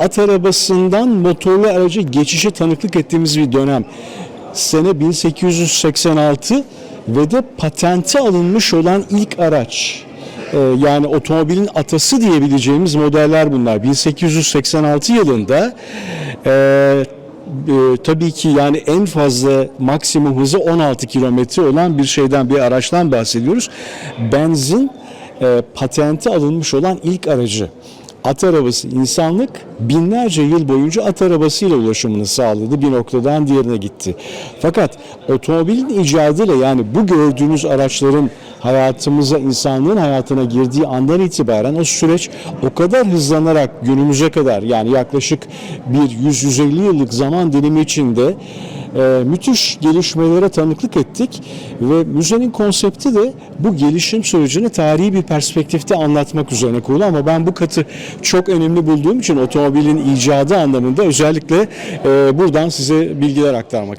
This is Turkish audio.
at arabasından motorlu araca geçişe tanıklık ettiğimiz bir dönem. Sene 1886 ve de patenti alınmış olan ilk araç. Ee, yani otomobilin atası diyebileceğimiz modeller bunlar. 1886 yılında e, e, tabii ki yani en fazla maksimum hızı 16 kilometre olan bir şeyden bir araçtan bahsediyoruz. Benzin e, patenti alınmış olan ilk aracı. At arabası insanlık binlerce yıl boyunca at arabasıyla ulaşımını sağladı. Bir noktadan diğerine gitti. Fakat otomobilin icadıyla yani bu gördüğünüz araçların hayatımıza, insanlığın hayatına girdiği andan itibaren o süreç o kadar hızlanarak günümüze kadar yani yaklaşık bir 100-150 yıllık zaman dilimi içinde e, müthiş gelişmelere tanıklık ettik ve müzenin konsepti de bu gelişim sürecini tarihi bir perspektifte anlatmak üzerine kurulu ama ben bu katı çok önemli bulduğum için otomobilin icadı anlamında özellikle e, buradan size bilgiler aktarmak istedim.